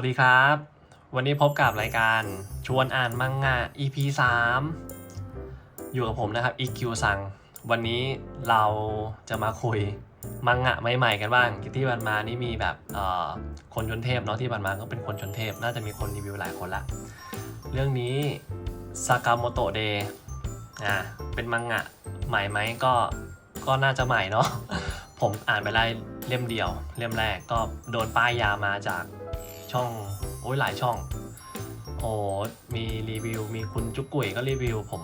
วัสดีครับ วันนี้พบกับรายการชวนอ่านมังงะ EP 3 อยู่กับผมนะครับ EQ ซัง วันนี้เราจะมาคุยมังงะใหม่ๆกันบ้างที่ผ่านมานี่มีแบบคนชนเทพเนาะที่ผ่านมาก็เป็นคนชนเทพ น่าจะมีคนรีวิวหลายคนละ เรื่องนี้ซากาโมโตะเดย์อะเป็นมังงะใหม่ไหมก็ก็น่าจะใหม่เนาะผมอ่านไปได้เล่มเดียว เล่มแรกก็โดนป้ายยามาจาก ช่อง โอ้ยหลายช่อง โอ้มีรีวิว มีคุณจุกกุยก็รีวิว ผม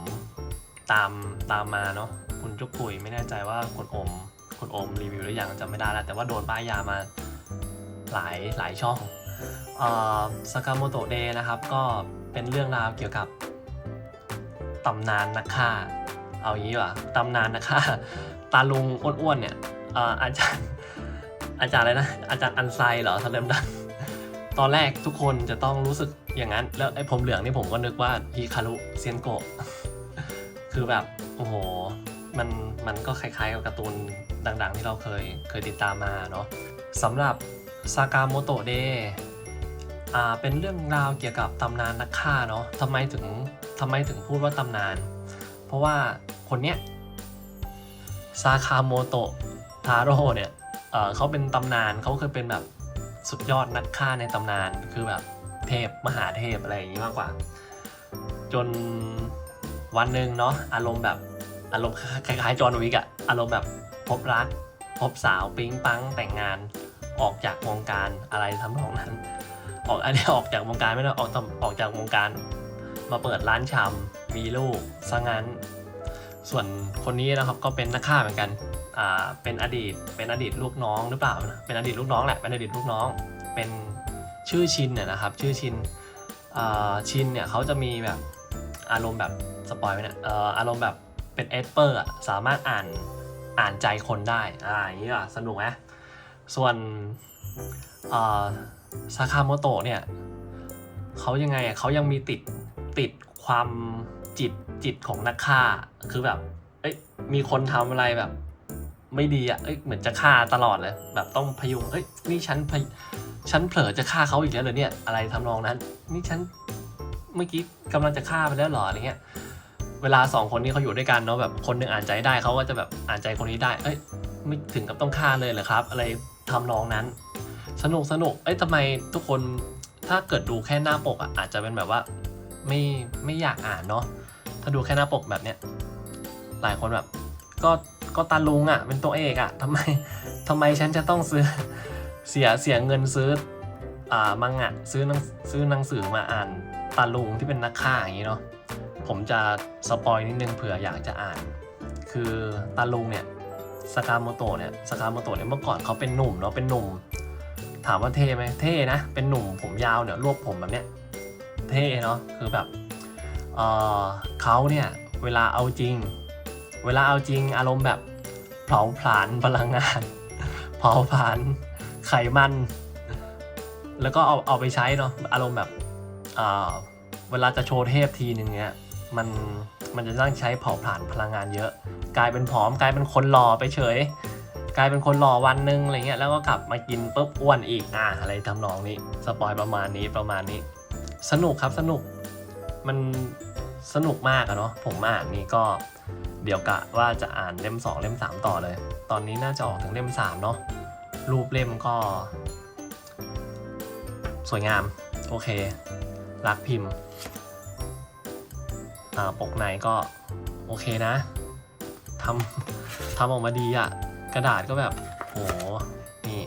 ตามตามมาเนาะคุณจุกกุยไม่แน่ใจว่าคุณอมคุณอมรีวิวหรือยังจำไม่ได้แล้วแต่ว่าโดนป้ายยามาหลายหลายช่องเอ่อสากาโมโตเดย์นะครับ ก็เป็นเรื่องราวเกี่ยวกับตำนานนักฆ่า เอางี้ดีกว่ะตำนานนักฆ่าตาลุงอ้วนๆเนี่ยเอ่ออาจารย์อาจารย์อะไรนะ อาจารย์อันไซเหรอทำเลมดัง ตอนแรกทุกคนจะต้องรู้สึกอย่างนั้น แล้วไอ้ผมเหลืองนี่ผมก็นึกว่าฮีคารุเซียนโกะคือแบบ โอ้โห มันมันก็คล้ายๆกับการ์ตูนดังๆ ที่เราเคยเคยติดตามมาเนาะสำหรับซากาโมโตะเดอ่าเป็นเรื่องราวเกี่ยวกับตำนานนักฆ่าเนาะทำไมถึงทำไมถึงพูดว่าตำนาน เพราะว่าคนเนี้ยซาคาโมโตะทาโร่เนี่ยเเขาเป็นตำนานเขาเคยเป็นแบบ สุดยอดนักฆ่าในตำนานคือแบบเทพมหาเทพอะไรอย่างนี้มากกว่า จนวันหนึ่งเนาะอารมณ์แบบอารมณ์คล้ายๆจอห์นวิกอะอารมณ์แบบพบรัก พบสาวปิ๊งปังแต่งงานออกจากวงการอะไรทำนองนั้น ออกอันนี้ออกจากวงการไม่ได้ออกออกจากวงการมาเปิดร้านชำมีลูกซะงั้น ส่วนคนนี้นะครับก็เป็นนักฆ่าเหมือนกัน อ่าเป็นอดีต เป็นอดีตลูกน้องหรือเปล่านะเป็นอดีตลูกน้องแหละเป็นอดีตลูกน้อง เป็นชื่อชินเนี่ยนะครับ ชื่อชินอ่าชินเนี่ยเขาจะมีแบบอารมณ์แบบสปอยไหมเนี่ยเอ่ออารมณ์แบบเป็นเอสเปอร์สามารถอ่านอ่านใจคนได้อ่าอย่างนี้อะสนุกไหมส่วนอ่าซาคาโมโตะเนี่ยเขายังไงเขายังมีติดติดความจิตจิตของนักฆ่า คือแบบเอ้ยมีคนทำอะไรแบบ ไม่ดีอะเอ้ยเหมือนจะฆ่าตลอดเลย แบบต้องพยุงเอ้ยนี่ฉันพยฉันเผลอจะฆ่าเขาอีกแล้วเหรอเนี่ยอะไรทำนองนั้น นี่ฉันเมื่อกี้กำลังจะฆ่าไปแล้วหรออะไรเงี้ยเวลาสองคนนี้เขาอยู่ด้วยกันเนาะแบบคนหนึ่งอ่านใจได้เขาก็จะแบบอ่านใจคนนี้ได้ เอ้ยไม่ถึงกับต้องฆ่าเลยเหรอครับ อะไรทำนองนั้น สนุกสนุกเอ้ยทำไมทุกคนถ้าเกิดดูแค่หน้าปกอะอาจจะเป็นแบบว่าไม่ไม่อยากอ่านเนาะถ้าดูแค่หน้าปกแบบเนี้ยหลายคนแบบก็ ก็ตาลุงอะ่ะเป็นตัวเอกอะ่ะทำไมทำไมฉันจะต้องซื้อเสียเสียเงินซื้ออ่ามังงะซื้อนังซื้อหนังสือมาอ่านตาลุงที่เป็นนักฆ่าอย่างนี้เนาะผมจะสปอยนิดนึงเผื่ออยากจะอ่าน คือตาลุงเนี่ยสกาโมโตะเนี่ยสกาโมโตะเนี่ยเมื่อก่อนเขาเป็นหนุ่มเนาะเป็นหนุ่ม ถามว่าเท่ไหมเท่นะเป็นหนุ่มผมยาวเนี่ยรวบผมแบบเนี้ยเท่เนาะคือแบบเออเขาเนี่ยเวลาเอาจริง เวลาเอาจริงอารมณ์แบบเผาผลาญพลังงาน เผาผลาญไขมัน แล้วก็เอาเอาไปใช้เนาะอารมณ์แบบเเวลาจะโชว์เทพทีหนึ่งเนี่ยมันมันจะต้องใช้เผาผลาญพลังงานเยอะ กลายเป็นผอมกลายเป็นคนหล่อไปเฉย กลายเป็นคนหล่อวันหนึงอะไรเงี้ยแล้วก็กลับมากินปุ๊บอ้วนอีกอะอะไรทำนองนี้สปอยประมาณนี้ประมาณนี้ สนุกครับสนุกมันสนุกมากอะเนาะผมอ่านนี่ก็ เดี๋ยวกะว่าจะอ่านเล่ม 2 เล่ม 3 ต่อเลย ตอนนี้น่าจะออกถึงเล่ม 3 เนาะรูปเล่มก็ สวยงาม โอเค รักพิมพ์อ่าปกในก็โอเคนะทำทำออกมาดีอะกระดาษก็แบบโหนี่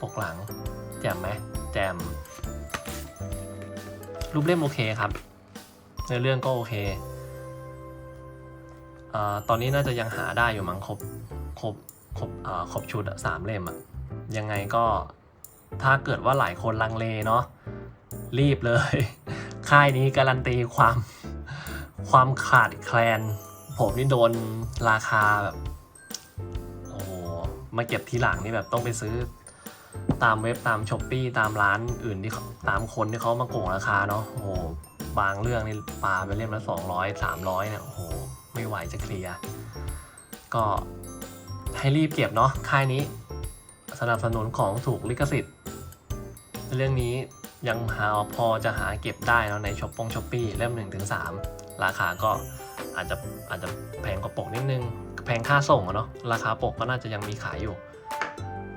ปกหลัง แจ่มไหมแจ่มรูปเล่มโอเคครับในเรื่องก็โอเค ตอนนี้น่าจะยังหาได้อยู่มั้งครบครบครบครบชุดสามเล่มอะยังไงก็ถ้าเกิดว่าหลายคนลังเลเนาะรีบเลย ค่ายนี้การันตีความความขาดแคลน ผมนี่โดนราคาแบบโอ้มาเก็บทีหลังนี่แบบต้องไปซื้อตามเว็บตามช้อปปีตามร้านอื่นที่ตามคนที่เขามาโกงราคาเนาะโอ้บางเรื่องนี่ปลาไปเล่มละสองร้อยสามร้อยเนี่ยโอ้ ไม่ไหวจะเคลียร์ก็ให้รีบเก็บเนาะค่ายนี้สนับสนุนของถูกลิขสิทธิ์ เรื่องนี้ยังหาพอจะหาเก็บได้เนอะในช้อปปงช้อปปี้เล่ม1นถึงสราคาก็อาจจะอาจจะแพงกว่าปกนิดนึง แพงค่าส่งอะเนาะราคาปกก็น่าจะยังมีขายอยู่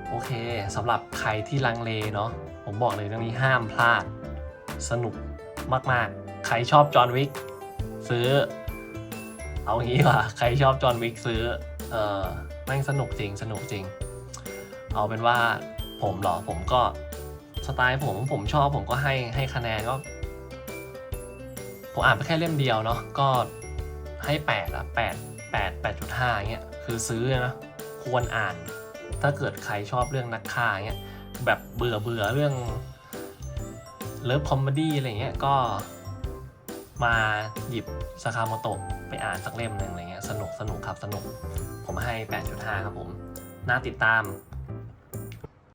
โอเคสำหรับใครที่ลังเลเนาะผมบอกเลยเรื่องนี้ห้ามพลาด สนุกมาก ๆ ใครชอบจอห์นวิกซื้อ เอางี้ดีกว่าใครชอบจอห์นวิกซื้อ เออแม่งสนุกจริงสนุกจริง เอาเป็นว่าผมหรอผมก็สไตล์ผมผมชอบผมก็ให้ให้คะแนนก็ ผมอ่านไปแค่เล่มเดียวเนาะก็ให้แปดอะแปดแปดแปดจุดห้าเงี้ยคือซื้อนะควรอ่าน ถ้าเกิดใครชอบเรื่องนักฆ่าเงี้ยแบบเบื่อเบื่อเรื่องเลิฟคอมเมดี้อะไรเงี้ยก็ มาหยิบสคาโมโตะไปอ่านสักเล่มหนึ่งอะไรเงี้ยสนุกสนุกครับสนุก ผมให้ 8.5 ครับผม น่าติดตาม